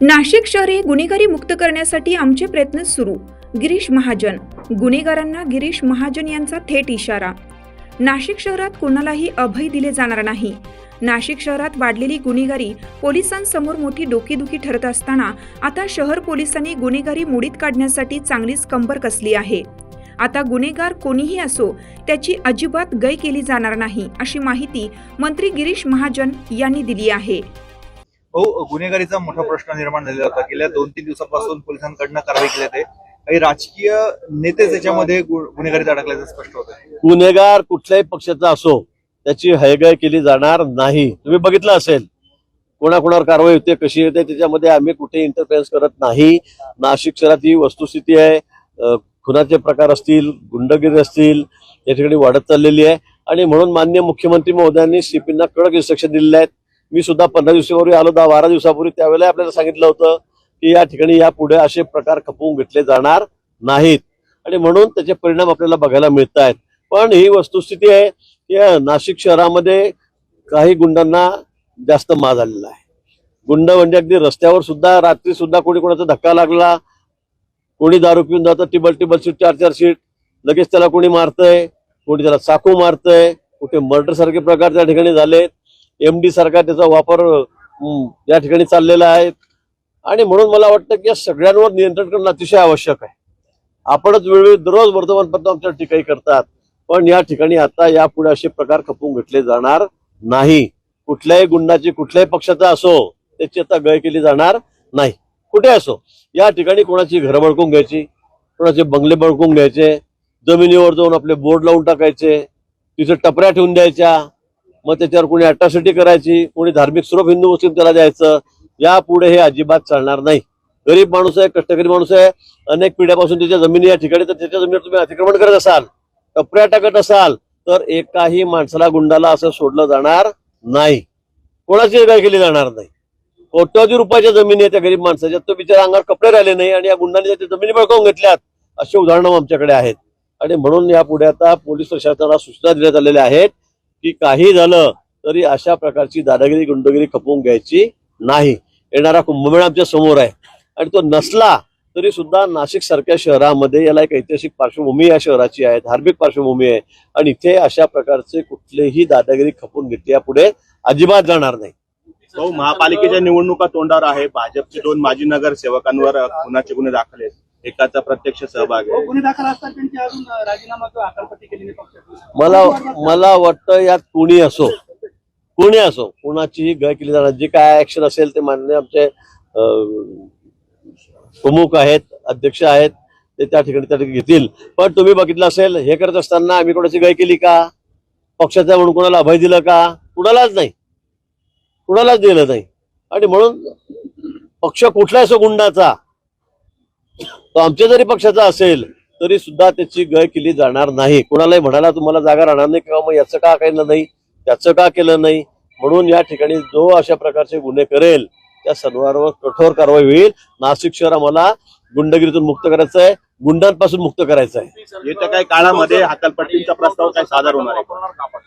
नाशिक शहर हे गुन्हेगारी मुक्त करण्यासाठी आमचे प्रयत्न सुरू. गिरीश महाजन. गुन्हेगारांना गिरीश महाजन यांचा थेट इशारा. नाशिक शहरात कोणालाही अभय दिले जाणार नाही. नाशिक शहरात वाढलेली गुन्हेगारी पोलिसांसमोर मोठी डोकेदुखी ठरत असताना आता शहर पोलिसांनी गुन्हेगारी मोडीत काढण्यासाठी चांगलीच कंबर कसली आहे? आता गुन्हेगार कोणीही असो त्याची अजिबात गय केली जाणार नाही अशी माहिती मंत्री गिरीश महाजन यांनी दिली आहे. हो गुन्हेगारीचा मोठा प्रश्न निर्माण झालेला होता. गेल्या दोन तीन दिवसापासून पोलिसांकडनं कारवाई केली जाते. काही राजकीय नेते त्याच्यामध्ये गुन्हेगारीत अडकल्याचं स्पष्ट होत गुन्हेगार कुठल्याही पक्षाचा असो त्याची हयगय केली जाणार नाही. तुम्ही बघितलं असेल कोणाकोणावर कारवाई होते कशी होते त्याच्यामध्ये आम्ही कुठे इंटरफेरन्स करत नाही. नाशिक शहरात ही वस्तुस्थिती आहे. खुनाचे प्रकार असतील गुंडगिरी असतील या ठिकाणी वाढत चाललेली आहे. आणि म्हणून मान्य मुख्यमंत्री महोदयांनी सीपींना कडक इन्स्ट्रक्शन दिलेले आहेत. मी सुद्धा पंधरा दिवसापूर्वी आलो दहा बारा दिवसापूर्वी त्यावेळेला आपल्याला सांगितलं होतं की या ठिकाणी यापुढे असे प्रकार खपवून घेतले जाणार नाहीत. आणि म्हणून त्याचे परिणाम आपल्याला बघायला मिळत आहेत पण ही वस्तुस्थिती आहे की नाशिक शहरामध्ये काही गुंडांना जास्त माज आलेला आहे. गुंड म्हणजे अगदी रस्त्यावर सुद्धा रात्री सुद्धा कोणी कोणाचा धक्का लागला कोणी दारू पिऊन जातं टिबल टिबल सीट चार चार सीट लगेच त्याला कोणी मारतंय कोणी त्याला चाकू मारतंय कुठे मर्डर सारखे प्रकार त्या ठिकाणी झालेत. एमडी सारखा त्याचा वापर या ठिकाणी चाललेला आहे. आणि म्हणून मला वाटतं की या सगळ्यांवर नियंत्रण करणं अतिशय आवश्यक आहे. आपणच वेळोवेळी दररोज वर्तमानपत्र आमच्या टीकाही करतात पण या ठिकाणी आता यापुढे असे प्रकार खपवून घेतले जाणार नाही. कुठल्याही गुंडाची कुठल्याही पक्षाचा असो त्याची आता गय केली जाणार नाही. कुठे असो या ठिकाणी कोणाची घरं बळकून घ्यायची कोणाचे बंगले बळकून घ्यायचे जमिनीवर जाऊन आपले बोर्ड लावून टाकायचे तिथे टपऱ्या ठेवून द्यायच्या मग त्याच्यावर कोणी अट्रॉसिटी करायची कोणी धार्मिक स्वरूप हिंदू मुस्लिम त्याला द्यायचं यापुढे हे अजिबात चालणार नाही. गरीब माणूस आहे कष्टकरी माणूस आहे अनेक पिढ्यापासून त्याच्या जमिनी या ठिकाणी तर त्याच्या जमिनीवर तुम्ही अतिक्रमण करत असाल टपऱ्या टाकत असाल तर एकाही माणसाला गुंडाला असं सोडलं जाणार नाही. कोणाची काय केली जाणार नाही. कोट्यावधी रुपयाच्या जमिनी आहे त्या गरीब माणसाच्या तो बिचारा अंगावर कपडे राहिले नाही आणि या गुंडांनी त्याच्या जमिनी बळकावून घेतल्यात अशी उदाहरणं आमच्याकडे आहेत. आणि म्हणून यापुढे आता पोलीस प्रशासनाला सूचना देण्यात आलेल्या आहेत. की काही झालं तरी अशा प्रकारची दादागिरी गुंडगिरी खपवून घ्यायची नाही. येणारा कुंभमेळा आमच्यासमोर आहे. आणि तो नसला तरी सुद्धा नाशिक सारख्या शहरामध्ये याला एक ऐतिहासिक पार्श्वभूमी या शहराची आहे धार्मिक पार्श्वभूमी आहे. आणि इथे अशा प्रकारचे कुठलेही दादागिरी खपून घेतली यापुढे अजिबात जाणार नाही. भाऊ महापालिकेच्या निवडणुका तोंडावर आहे. भाजपचे दोन माजी नगरसेवकांवर अ, गुन्हे दाखल आहेत? एकाचा प्रत्यक्ष सहभाग आहे. पक्षातून. मला मला वाटतं यात कोणी असो कोणी असो कोणाचीही गय केली जाणार जे काय ऍक्शन असेल ते माननीय आमचे प्रमुख आहेत अध्यक्ष आहेत ते त्या ठिकाणी त्या ठिकाणी घेतील. पण तुम्ही बघितलं असेल हे करत असताना आम्ही कोणाची गय केली का? पक्षाचा म्हणून कोणाला अभय दिलं का? कुणालाच नाही. कुणालाच दिलं नाही. आणि म्हणून पक्ष कुठला असो गुंडाचा? तो आमच्या जरी पक्षाचा असेल तरी सुद्धा त्याची गय केली जाणार नाही. कुणालाही म्हणाला तुम्हाला जागा राहणार नाही किंवा मग याचं का केलं नाही त्याचं का केलं नाही म्हणून या ठिकाणी जो अशा प्रकारचे गुन्हे करेल त्या सर्वांवर कठोर कारवाई होईल. नाशिक शहर आम्हाला गुंडगिरीतून मुक्त करायचं आहे. गुंडांपासून मुक्त करायचं आहे. येत्या काही काळामध्ये हकालपट्टीचा प्रस्ताव काय सादर होणार आहे.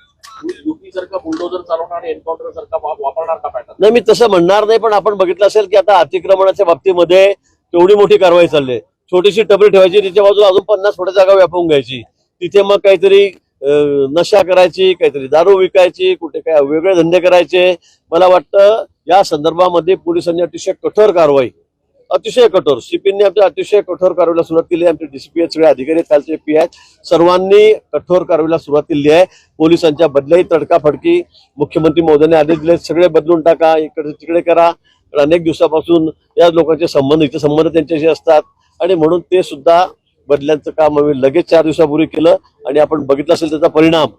युपी सारखा बुलडोजर चालवणार एन्काउंटर सारखा वा- वापरणार का पॅटर्न नाही मी तसं म्हणणार नाही पण आपण बघितलं असेल की आता अतिक्रमणाच्या बाबतीमध्ये केवढी मोठी कारवाई चालली आहे. छोटीशी टपरी ठेवायची तिच्या बाजूला अजून पन्नास फुटा जागा व्यापून घ्यायची. तिथे मग काहीतरी अं, नशा करायची काहीतरी दारू विकायची कुठे काय वेगळे धंदे करायचे. मला वाटतं या संदर्भामध्ये पोलिसांनी अतिशय कठोर कारवाई अतिशय कठोर. सीपींनी आमच्या अतिशय कठोर कारवाईला सुरुवात केली आहे. आमचे डीसीपी सगळे अधिकारी कालचे पी आहेत. सर्वांनी कठोर कारवाईला सुरुवात केली आहे. पोलिसांच्या बदल्याही तडकाफडकी. मुख्यमंत्री महोदयांनी आदेश दिले सगळे बदलून टाका इकडे तिकडे करा. अनेक दिवसापासून या लोकांचे संबंध इथे संबंध त्यांच्याशी असतात. आणि म्हणून ते सुद्धा बदल्यांचं काम आम्ही लगेच चार दिवसापूर्वी केलं आणि आपण बघितलं असेल त्याचा परिणाम.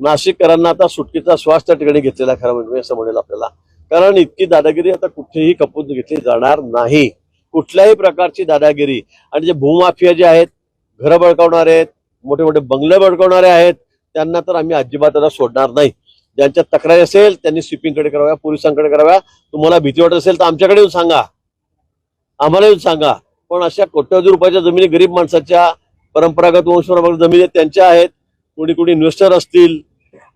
नाशिककरांना आता सुटकेचा श्वास त्या ठिकाणी घेतलेला खरं म्हणजे असं म्हणेल आपल्याला. कारण इतकी दादागिरी आता कुठेही खपून घेतली जाणार नाही. कुठल्याही प्रकारची दादागिरी. आणि जे भूमाफिया जे आहेत घरं बळकावणारे आहेत मोठे मोठे बंगले बळकावणारे आहेत त्यांना तर आम्ही अजिबात आता सोडणार नाही. ज्यांच्या तक्रारी असेल त्यांनी स्वीपिंगकडे कराव्या पोलिसांकडे कराव्या. तुम्हाला भीती वाटत असेल तर आमच्याकडे येऊन सांगा. आम्हाला येऊन सांगा. पण अशा कोट्यावधी रुपयाच्या जमिनी गरीब माणसाच्या परंपरागत वंशपरंपरा जमिनी आहेत, त्यांच्या आहेत. कोणी कोणी इन्व्हेस्टर असतील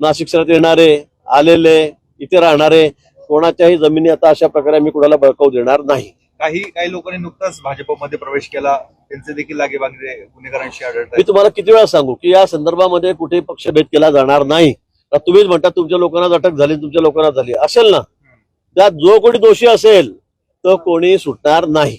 नाशिक शहरात येणारे आलेले इथे राहणारे कोणाच्याही जमिनी आता अशा प्रकारे आम्ही कुणाला बळकावू देणार नाही. काही काही लोकांनी नुकताच भाजपमध्ये प्रवेश केला. त्यांचे देखील लागेबागे गुन्हेगारांशी आढळत मी तुम्हाला किती वेळा सांगू की या संदर्भामध्ये कुठेही पक्षभेद केला जाणार नाही. तुम्हीच म्हणता तुमच्या लोकांना अटक झाली तुमच्या लोकांना झाली. असेल ना? त्यात जो कोणी दोषी असेल तो कोणी सुटणार नाही.